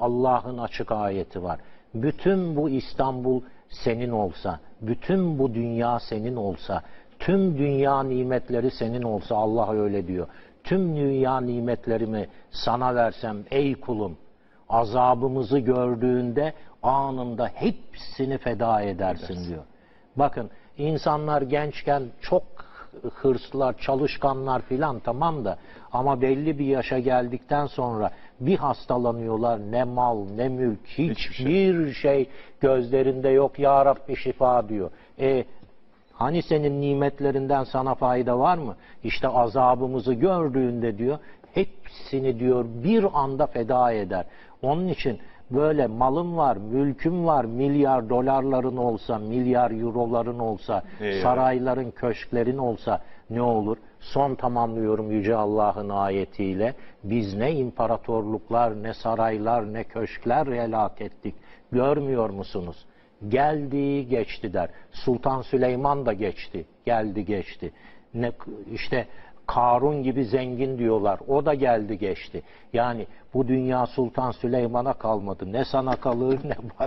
Allah'ın açık ayeti var. Bütün bu İstanbul senin olsa, bütün bu dünya senin olsa, tüm dünya nimetleri senin olsa Allah öyle diyor. Tüm dünya nimetlerimi sana versem ey kulum, azabımızı gördüğünde anında hepsini feda edersin diyor. Bakın insanlar gençken çok hırslılar, çalışkanlar filan tamam da ama belli bir yaşa geldikten sonra bir hastalanıyorlar ne mal ne mülk hiçbir şey. gözlerinde yok ya Rabbi şifa diyor. E hani senin nimetlerinden sana fayda var mı? İşte azabımızı gördüğünde diyor hepsini diyor bir anda feda eder. Onun için böyle malım var, mülküm var, milyar dolarların olsa, milyar euroların olsa, Eyvah. sarayların, köşklerin olsa ne olur? Son tamamlıyorum Yüce Allah'ın ayetiyle. Biz ne imparatorluklar, ne saraylar, ne köşkler helak ettik. Görmüyor musunuz? Geldi geçti der. Sultan Süleyman da geçti. Geldi geçti. Ne, işte Karun gibi zengin diyorlar. O da geldi geçti. Yani bu dünya Sultan Süleyman'a kalmadı. Ne sana kalır ne bana